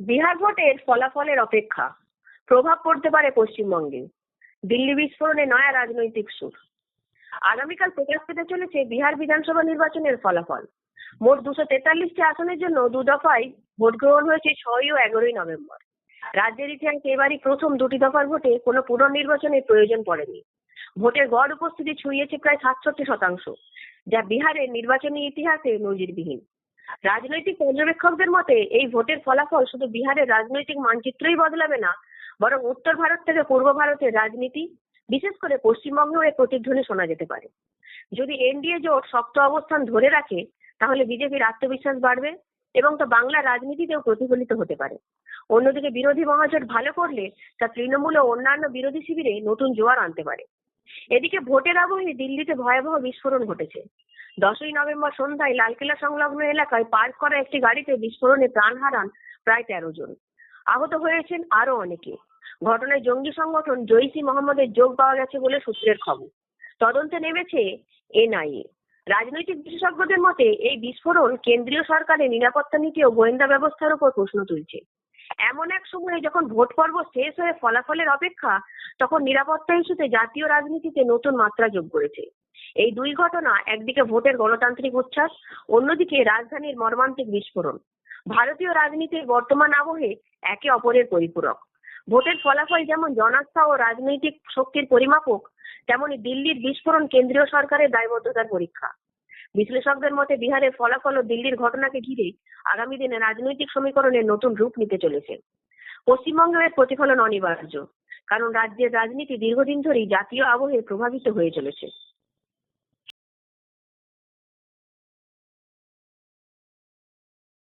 বিহার ভোটের ফলাফলের অপেক্ষা। প্রভাব পড়তে পারে পশ্চিমবঙ্গে। দিল্লি বিস্ফোরণে নয়া রাজনৈতিক সুর। আগামীকাল প্রকাশ পেতে চলেছে বিহার বিধানসভা নির্বাচনের ফলাফল। মোট দুশো তেতাল্লিশটি আসনের জন্য দু দফায় ভোট গ্রহণ হয়েছে ছয় ও এগারোই নভেম্বর। রাজ্যের ইতিহাসে এবারই প্রথম দুটি দফার ভোটে কোনো পুনর্নির্বাচনের প্রয়োজন পড়েনি। ভোটের গড় উপস্থিতি ছুঁয়েছে প্রায় সাতষট্টি শতাংশ, যা বিহারের নির্বাচনী ইতিহাসে নজিরবিহীন। রাজনৈতিক পর্যবেক্ষকদের মতে, এই ভোটের ফলাফল শুধু বিহারের রাজনৈতিক মানচিত্রই বদলাবে না, বরং উত্তর ভারত থেকে পূর্ব ভারতের রাজনীতি, বিশেষ করে পশ্চিমবঙ্গেও এর প্রতিধ্বনি শোনা যেতে পারে। যদি এনডিএ জোট শক্ত অবস্থান ধরে রাখে, তাহলে বিজেপির আত্মবিশ্বাস বাড়বে এবং তা বাংলার রাজনীতিতেও প্রতিফলিত হতে পারে। অন্যদিকে বিরোধী মহাজোট ভালো করলে তা তৃণমূল ও অন্যান্য বিরোধী শিবিরে নতুন জোয়ার আনতে পারে। এদিকে ভোটের আবহে দিল্লিতে ভয়াবহ বিস্ফোরণ ঘটেছে। দশই নভেম্বর সন্ধ্যায় লালকেল্লা সংলগ্ন এলাকায় পার্ক করা একটি গাড়িতে বিস্ফোরণে প্রাণ হারান প্রায় তেরো জন। আহত হয়েছেন আরও অনেকে। ঘটনায় জঙ্গি সংগঠন জৈসি মোহাম্মদের যোগ পাওয়া গেছে বলে সূত্রের খবর। তদন্তে নেমেছে এনআইএ। রাজনৈতিক বিশেষজ্ঞদের মতে, এই বিস্ফোরণ কেন্দ্রীয় সরকারের নিরাপত্তা নীতি ও গোয়েন্দা ব্যবস্থার উপর প্রশ্ন তুলছে। এমন এক সময়ে যখন ভোট পর্ব শেষ হয়ে ফলাফলের অপেক্ষা তখন নিরাপত্তা ইস্যুতে জাতীয় রাজনীতিতে নতুন মাত্রা যোগ করেছে। এই দুই ঘটনা একদিকে ভোটের গণতান্ত্রিক উচ্ছ্বাস, অন্যদিকে রাজধানীর মর্মান্তিক বিস্ফোরণ। ভারতীয় রাজনীতির বর্তমান আবহে একে অপরের পরিপূরক। ভোটের ফলাফল যেমন জনাস্থা ও রাজনৈতিক শক্তির পরিমাপক, তেমনি দিল্লির বিস্ফোরণ কেন্দ্রীয় সরকারের দায়বদ্ধতার পরীক্ষা। বিশ্লেষকদের মতে বিহারের ফলাফল ও দিল্লির ঘটনাকে ঘিরে আগামী দিনে রাজনৈতিক সমীকরণের নতুন রূপ নিতে চলেছে। পশ্চিমবঙ্গের প্রতিফলন অনিবার্য। কারণ রাজ্যের রাজনীতি দীর্ঘদিন ধরেই জাতীয় আবহে প্রভাবিত হয়ে চলেছে।